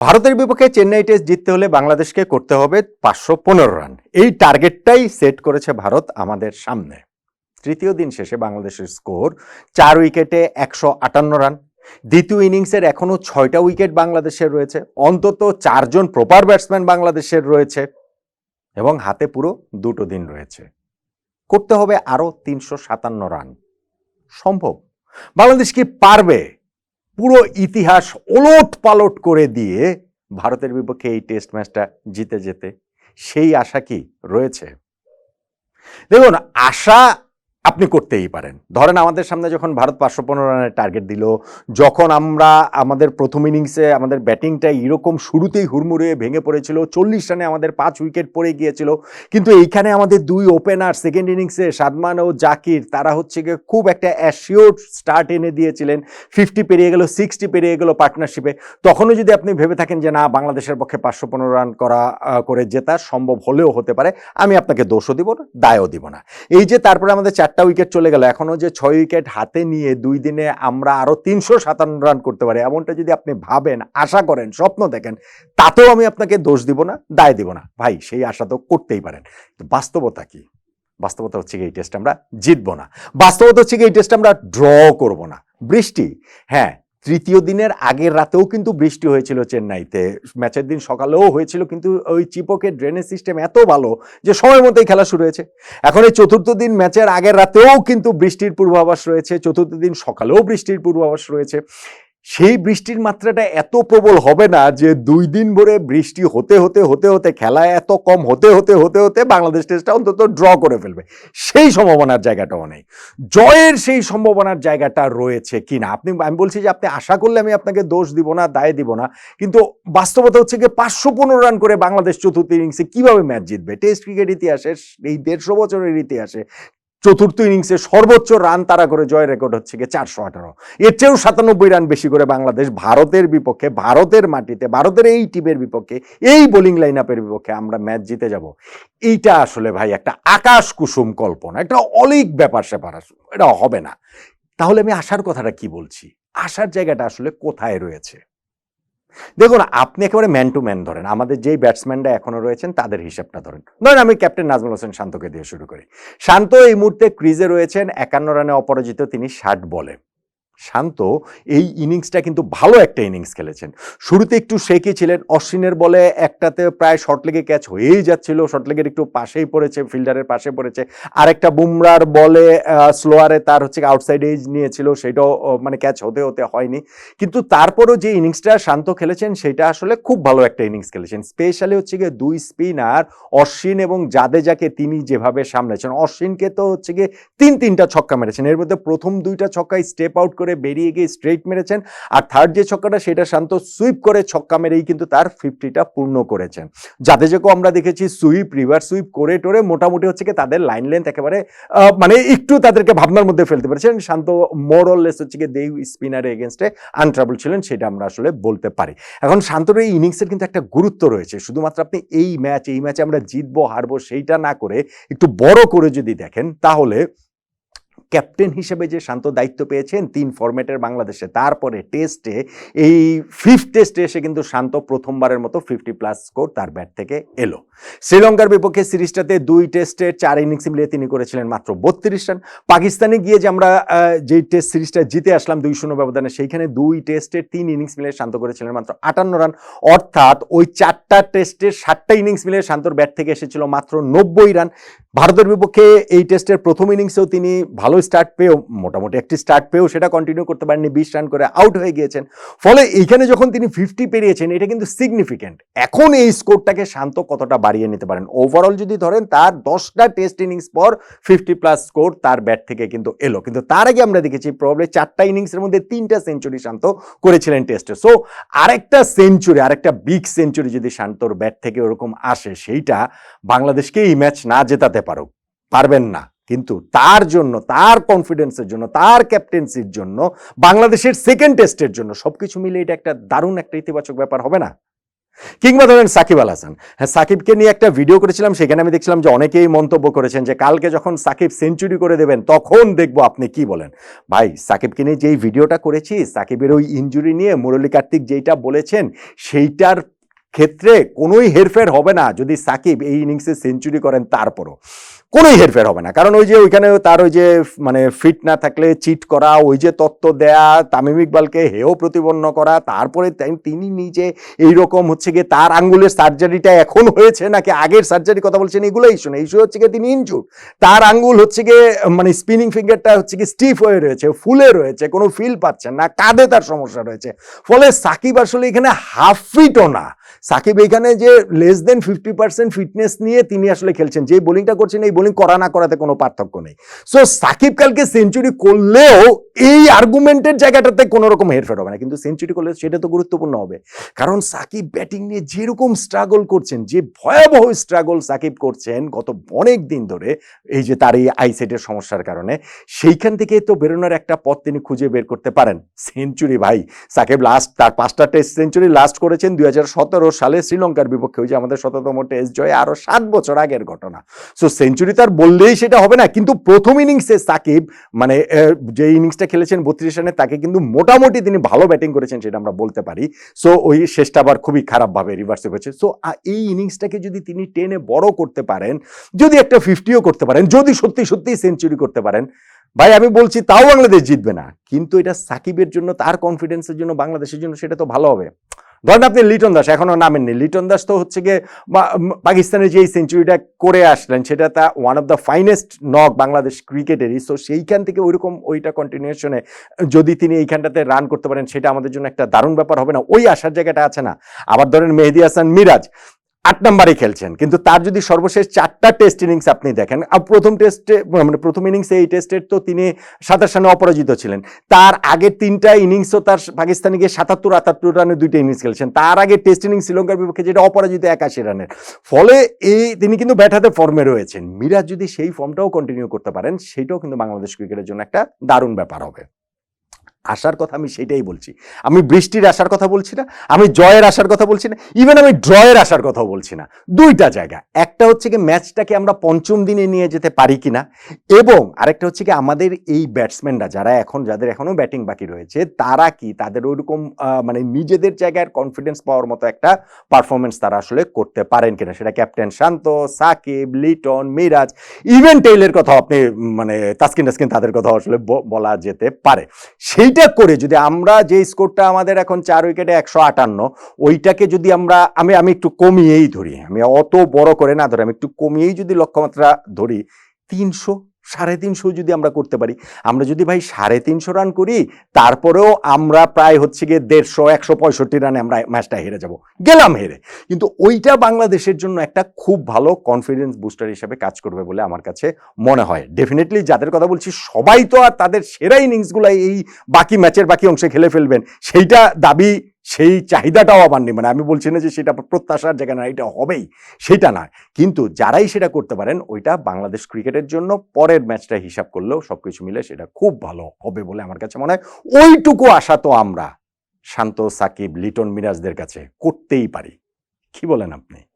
ভারতের বিপক্ষে চেন্নাই টেস্ট জিততে হলে বাংলাদেশকে করতে হবে পাঁচশো পনেরো রান। এই টার্গেটটাই সেট করেছে ভারত আমাদের সামনে। তৃতীয় দিন শেষে বাংলাদেশের স্কোর, চার উইকেটে একশো আটান্ন রান। দ্বিতীয় ইনিংসের এখনও ছয়টা উইকেট বাংলাদেশের রয়েছে। অন্তত চারজন প্রপার ব্যাটসম্যান বাংলাদেশের রয়েছে এবং হাতে পুরো দুটো দিন রয়েছে। করতে হবে আরও তিনশো সাতান্ন রান। সম্ভব? বাংলাদেশ কি পারবে? পুরো ইতিহাস ওলট পালট করে দিয়ে ভারতের বিপক্ষে এই টেস্ট ম্যাচটা জিতে যেতে সেই আশা কি রয়েছে? দেখুন, আশা আপনি করতেই পারেন। ধরেন আমাদের সামনে যখন ভারত পাঁচশো পনেরো রানের টার্গেট দিল, যখন আমরা আমাদের প্রথম ইনিংসে আমাদের ব্যাটিংটা এরকম শুরুতেই হুড়মুড়ে ভেঙে পড়েছিল, চল্লিশ রানে আমাদের পাঁচ উইকেট পড়ে গিয়েছিল, কিন্তু এইখানে আমাদের দুই ওপেনার সেকেন্ড ইনিংসে সাদমান ও জাকির, তারা হচ্ছে গিয়ে খুব একটা অ্যাসিওর স্টার্ট এনে দিয়েছিলেন। ফিফটি পেরিয়ে গেল সিক্সটি পেরিয়ে গেল পার্টনারশিপে তখনও যদি আপনি ভেবে থাকেন যে না, বাংলাদেশের পক্ষে পাঁচশো পনেরো রান করা করে জেতা সম্ভব হলেও হতে পারে, আমি আপনাকে দোষও দিব না, দায়ও দিব না। এই যে তারপরে আমাদের চারটা উইকেট চলে গেল। এখনও যে ছয় উইকেট হাতে নিয়ে দুই দিনে আমরা আরও তিনশো সাতান্ন রান করতে পারি, এমনটা যদি আপনি ভাবেন, আশা করেন, স্বপ্ন দেখেন, তাতেও আমি আপনাকে দোষ দিব না, দায় দিব না। ভাই, সেই আশা তো করতেই পারেন। বাস্তবতা কি? বাস্তবতা হচ্ছে কি এই টেস্ট আমরা জিতবো না। বাস্তবতা হচ্ছে কি এই টেস্ট আমরা ড্র করব না। বৃষ্টি? হ্যাঁ তৃতীয় দিনের আগের রাতেও কিন্তু বৃষ্টি হয়েছিল চেন্নাইতে। ম্যাচের দিন সকালেও হয়েছিল, কিন্তু ওই চিপকের ড্রেনেজ সিস্টেম এত ভালো যে সময় মতোই খেলা শুরু হয়েছে। এখন এই চতুর্থ দিন ম্যাচের আগের রাতেও কিন্তু বৃষ্টির পূর্বাভাস রয়েছে, চতুর্থ দিন সকালেও বৃষ্টির পূর্বাভাস রয়েছে। সেই বৃষ্টির মাত্রাটা এত প্রবল হবে না যে দুই দিন ভরে বৃষ্টি হতে হতে হতে হতে, খেলা এত কম হতে হতে হতে হতে বাংলাদেশ টেস্টটা অন্তত ড্র করে ফেলবে। সেই সম্ভাবনার জায়গাটাও নেই। জয়ের সেই সম্ভাবনার জায়গাটা রয়েছে কিনা? আপনি, আমি বলছি যে আপনি আশা করলে আমি আপনাকে দোষ দিব না, দায় দিব না, কিন্তু বাস্তবতা হচ্ছে কি পাঁচশো পনেরো রান করে বাংলাদেশ চতুর্থ ইনিংসে কীভাবে ম্যাচ জিতবে? টেস্ট ক্রিকেট ইতিহাসে, এই দেড়শো বছরের ইতিহাসে চতুর্থ ইনিংসে সর্বোচ্চ রান তারা করে জয় রেকর্ড হচ্ছে গিয়ে চারশো আঠারো। এর চেয়েও সাতানব্বই রান বেশি করে বাংলাদেশ ভারতের বিপক্ষে, ভারতের মাটিতে, ভারতের এই টিমের বিপক্ষে, এই বোলিং লাইন আপের বিপক্ষে আমরা ম্যাচ জিতে যাব। এইটা আসলে ভাই একটা আকাশ কুসুম কল্পনা, একটা অলিক ব্যাপার স্যাপার এটা হবে না। তাহলে আমি আসার কথাটা কি বলছি? আসার জায়গাটা আসলে কোথায় রয়েছে? দেখুন, আপনি একেবারে ম্যান টু ম্যান ধরেন। আমাদের যেই ব্যাটসম্যানরা এখনও রয়েছেন, তাদের হিসাবটা ধরেন। ধরেন, আমি ক্যাপ্টেন নাজমুল হোসেন শান্তকে দিয়ে শুরু করি। শান্ত এই মুহূর্তে ক্রিজে রয়েছেন, একান্ন রানে অপরাজিত তিনি ষাট বলে। শান্ত, এই ইনিংসটা কিন্তু ভালো একটা ইনিংস খেলেছেন। শুরুতে একটু শেকি ছিলেন, অশ্বিনের বলে একটাতে প্রায় শর্ট লেগে ক্যাচ হয়েই যাচ্ছিল শর্ট লেগের একটু পাশেই পড়েছে ফিল্ডারের পাশে পড়েছে। আরেকটা বুমরার বলে স্লোয়ারে তার হচ্ছে আউটসাইড এজ নিয়েছিল, সেটাও মানে ক্যাচ হতে হতে হয়নি। কিন্তু তারপরও যে ইনিংসটা শান্ত খেলেছেন, সেটা আসলে খুব ভালো একটা ইনিংস খেলেছেন। স্পেশালি হচ্ছে গিয়ে দুই স্পিনার অশ্বিন এবং জাদেজাকে তিনি যেভাবে সামলেছেন। অশ্বিনকে তো হচ্ছে গিয়ে তিন তিনটা ছক্কা মেরেছেন। এর মধ্যে প্রথম দুইটা ছক্কায় স্টেপ আউট করে বেরিয়ে গিয়ে স্ট্রেট মেরেছেন। আর থার্ড যে ছক্কাটা, সেটা শান্ত সুইপ করে ছক্কা মেরেই কিন্তু তার ফিফটিটা পূর্ণ করেছেন। যাতে জাদেজাকেও আমরা দেখেছি সুইপ রিভার সুইপ করে টোরে মোটামুটি হচ্ছে কি তাদের লাইন লেন্থ একেবারে মানে একটু তাদেরকে ভাবনার মধ্যে ফেলতে পেরেছেন। শান্ত মোরলেস হচ্ছে কি দেই স্পিনারের এগেনস্টে আনট্রাবল ছিলেন, সেটা আমরা আসলে বলতে পারি। এখন শান্তর এই ইনিংসের কিন্তু একটা গুরুত্ব রয়েছে। শুধুমাত্র আপনি এই ম্যাচ এই ম্যাচে আমরা জিতবো, হারবো, সেইটা না করে একটু বড় করে যদি দেখেন, তাহলে ক্যাপ্টেন হিসেবে যে শান্ত দায়িত্ব পেয়েছেন তিন ফরম্যাটের বাংলাদেশে, তারপরে টেস্টে, এই ফিফথ টেস্টে এসে কিন্তু শান্ত প্রথমবারের মতো ফিফটি প্লাস স্কোর তার ব্যাট থেকে এলো। শ্রীলঙ্কার বিপক্ষে সিরিজটাতে দুই টেস্টে চার ইনিংস মিলিয়ে তিনি করেছিলেন মাত্র বত্রিশ রান পাকিস্তানে গিয়ে যে আমরা যে টেস্ট সিরিজটা জিতে আসলাম দুই শূন্য ব্যবধানে, সেইখানে দুই টেস্টের তিন ইনিংস মিলিয়ে শান্ত করেছিলেন মাত্র আটান্ন রান অর্থাৎ ওই চারটা টেস্টের সাতটা ইনিংস মিলিয়ে শান্তর ব্যাট থেকে এসেছিল মাত্র নব্বই রান ভারতের বিপক্ষে এই টেস্টের প্রথম ইনিংসেও তিনি ভালো স্টার্ট পেয়েও, মোটামুটি একটি স্টার্ট পেয়েও সেটা কন্টিনিউ করতে পারেননি, বিশ রান করে আউট হয়ে গিয়েছেন। ফলে এইখানে যখন তিনি ফিফটি পেরিয়েছেন, এটা কিন্তু সিগনিফিক্যান্ট এখন এই স্কোরটাকে শান্ত কতটা বাড়িয়ে নিতে পারেন? ওভারঅল যদি ধরেন, তার দশটা টেস্ট ইনিংস পর ফিফটি প্লাস স্কোর তার ব্যাট থেকে কিন্তু এলো। কিন্তু তার আগে আমরা দেখেছি প্রবলেম চারটা ইনিংসের মধ্যে তিনটা সেঞ্চুরি শান্ত করেছিলেন টেস্টে সো আরেকটা সেঞ্চুরি আরেকটা বিগ সেঞ্চুরি যদি শান্তর ব্যাট থেকে ওরকম আসে, সেইটা বাংলাদেশকে এই ম্যাচ না জেতাতে পারো। পারবেন না। কিন্তু তার জন্য, তার কনফিডেন্সের জন্য, তার ক্যাপ্টেন্সির জন্য, বাংলাদেশের সেকেন্ড টেস্টের জন্য সবকিছু মিলে এটা একটা দারুণ একটা ইতিবাচক ব্যাপার হবে না? কিংবা ধরেন সাকিব আল হাসান। হ্যাঁ সাকিবকে নিয়ে একটা ভিডিও করেছিলাম, সেখানে আমি দেখছিলাম যে অনেকেই মন্তব্য করেছেন যে কালকে যখন সাকিব সেঞ্চুরি করে দেবেন, তখন দেখব আপনি কি বলেন। ভাই, সাকিবকে নিয়ে যেই ভিডিওটা করেছি, সাকিবের ওই ইঞ্জুরি নিয়ে মুরলী কার্তিক যেইটা বলেছেন, সেইটার ক্ষেত্রে কোনোই হেরফের হবে না যদি সাকিব এই ইনিংসে সেঞ্চুরি করেন তারপরও। কোনোই হেরফের হবে না। কারণ ওই যে ওইখানে তার ওই যে মানে ফিট না থাকলে চিট করা, ওই যে তত্ত্ব দেয়া, তামিম ইকবালকে হেও প্রতিপন্ন করা, তারপরে তিনি নিজে এই রকম হচ্ছে গিয়ে তার আঙ্গুলের সার্জারিটা এখন হয়েছে নাকি আগের সার্জারি কথা বলছেন এগুলো ইস্যু না ইস্যু হচ্ছে গিয়ে তিনি ইনজুর তার আঙ্গুল হচ্ছে গিয়ে মানে স্পিনিং ফিঙ্গারটা হচ্ছে কি স্টিফ হয়ে রয়েছে, ফুলে রয়েছে, কোনো ফিল পাচ্ছেন না, কাঁধে তার সমস্যা রয়েছে। ফলে সাকিব আসলে এখানে হাফ ফিটও না। সাকিব এখানে যে less than fifty percent fitness নিয়ে তিনি আসলে খেলছেন যে বোলিংটা করছেন, এই বোলিং করা না করাতে কোনো পার্থক্য নেই। সো সাকিব কালকে সেঞ্চুরি করলেও এই আর্গুমেন্টের জায়গাটাতে কোনো রকম হেরফের হবে না। কিন্তু সেঞ্চুরি করলে সেটা তো গুরুত্বপূর্ণ হবে। কারণ সাকিব ব্যাটিং নিয়ে যেরকম স্ট্রাগল করছেন, যে ভয়াবহ স্ট্রাগল সাকিব করছেন গত অনেক দিন ধরে, এই যে তার এই আইসেটের সমস্যার কারণে, সেইখান থেকে তো বেরোনোর একটা পথ তিনি খুঁজে বের করতে পারেন। সেঞ্চুরি ভাই, সাকিব লাস্ট তার পাঁচটা টেস্ট সেঞ্চুরি লাস্ট করেছেন দুই হাজার সতেরো সালে শ্রীলঙ্কার বিপক্ষে। ওই যে আমাদের শততম টেস্ট জয়ে আরও সাত বছর আগের ঘটনা। সো সেঞ্চুরি তার বললেই সেটা হবে না। কিন্তু প্রথম ইনিংসে সাকিব মানে যে ইনিংসটা খেলেছেন বত্রিশ রানে, তাকে কিন্তু মোটামুটি তিনি ভালো ব্যাটিং করেছেন সেটা আমরা বলতে পারি। সো ওই শেষটা আবার খুবই খারাপভাবে রিভার্সে হয়েছে। সো এই ইনিংসটাকে যদি তিনি টেনে বড় করতে পারেন, যদি একটা ফিফটিও করতে পারেন, যদি সত্যি সত্যি সেঞ্চুরি করতে পারেন, ভাই আমি বলছি তাও বাংলাদেশ জিতবে না। কিন্তু এটা সাকিবের জন্য, তার কনফিডেন্সের জন্য, বাংলাদেশের জন্য সেটা তো ভালো হবে। ধরেন আপনি লিটন দাস, এখনও নামেননি লিটন দাস তো হচ্ছে গিয়ে পাকিস্তানের যে সেঞ্চুরিটা করে আসলেন, সেটা তা one of the finest knock Bangladesh ক্রিকেটেরই so সেইখান থেকে ওইরকম ওইটা কন্টিনিউশনে যদি তিনি এইখানটাতে রান করতে পারেন, সেটা আমাদের জন্য একটা দারুণ ব্যাপার হবে না। ওই আসার জায়গাটা আছে না। আবার ধরেন মেহেদি হাসান মিরাজ আট নম্বরে খেলছেন। কিন্তু তার যদি সর্বশেষ চারটা টেস্ট ইনিংস আপনি দেখেন প্রথম টেস্টে মানে প্রথম ইনিংসে এই টেস্টের তো তিনি সাতাশ রানে অপরাজিত ছিলেন। তার আগের তিনটা ইনিংসও তার পাকিস্তানিকে সাতাত্তর, আটাত্তর রানে দুইটা ইনিংস খেলছেন। তার আগে টেস্ট ইনিংস শ্রীলঙ্কার বিপক্ষে যেটা অপরাজিত একাশি রানের। ফলে এই, তিনি কিন্তু ব্যাটাতে ফর্মে রয়েছেন। মিরাজ যদি সেই ফর্মটাও কন্টিনিউ করতে পারেন, সেটাও কিন্তু বাংলাদেশ ক্রিকেটের জন্য একটা দারুণ ব্যাপার হবে। আসার কথা আমি সেটাই বলছি। আমি বৃষ্টির আসার কথা বলছি না, আমি জয়ের আসার কথা বলছি না ইভেন আমি ড্রয়ের আসার কথাও বলছি না। দুইটা জায়গা, একটা হচ্ছে কি ম্যাচটাকে আমরা পঞ্চম দিনে নিয়ে যেতে পারি কিনা, এবং আরেকটা হচ্ছে কি আমাদের এই ব্যাটসম্যানরা যারা এখন, যাদের এখনও ব্যাটিং বাকি রয়েছে, তারা কি তাদের ওইরকম মানে নিজেদের জায়গায় কনফিডেন্স পাওয়ার মতো একটা পারফরমেন্স তারা আসলে করতে পারেন কিনা? সেটা ক্যাপ্টেন শান্ত, সাকিব, লিটন, মিরাজ ইভেন টেইলের কথা আপনি মানে তাস্কিন টাস্কিন তাদের কথা আসলে বলা যেতে পারে। সেইটা করে, যদি আমরা যে স্কোরটা আমাদের এখন চার উইকেটে একশো আটান্ন, ওইটাকে যদি আমরা, আমি আমি একটু কমিয়েই ধরি, আমি অত বড় করে না ধরি, আমি একটু কমিয়েই যদি লক্ষ্যমাত্রা ধরি, তিনশো সাড়ে তিনশো যদি আমরা করতে পারি। আমরা যদি ভাই সাড়ে তিনশো রান করি, তারপরেও আমরা প্রায় হচ্ছে গিয়ে দেড়শো, একশো পঁয়ষট্টি রানে আমরা ম্যাচটা হেরে যাব। গেলাম হেরে। কিন্তু ওইটা বাংলাদেশের জন্য একটা খুব ভালো কনফিডেন্স বুস্টার হিসেবে কাজ করবে বলে আমার কাছে মনে হয়। ডেফিনেটলি যাদের কথা বলছি, সবাই তো আর তাদের সেরা ইনিংসগুলো এই বাকি ম্যাচের বাকি অংশে খেলে ফেলবেন। সেইটা দাবি সেই চাহিদাটাও আমার নেই। মানে আমি বলছি না যে সেটা প্রত্যাশার জায়গা না, এটা হবেই, সেটা না। কিন্তু যারাই সেটা করতে পারেন, ওইটা বাংলাদেশ ক্রিকেটের জন্য পরের ম্যাচটা হিসাব করলেও সব কিছু মিলে সেটা খুব ভালো হবে বলে আমার কাছে মনে হয়। ওইটুকু আশা তো আমরা, শান্ত, সাকিব, লিটন মিরাজদের কাছে করতেই পারি। কি বলেন আপনি?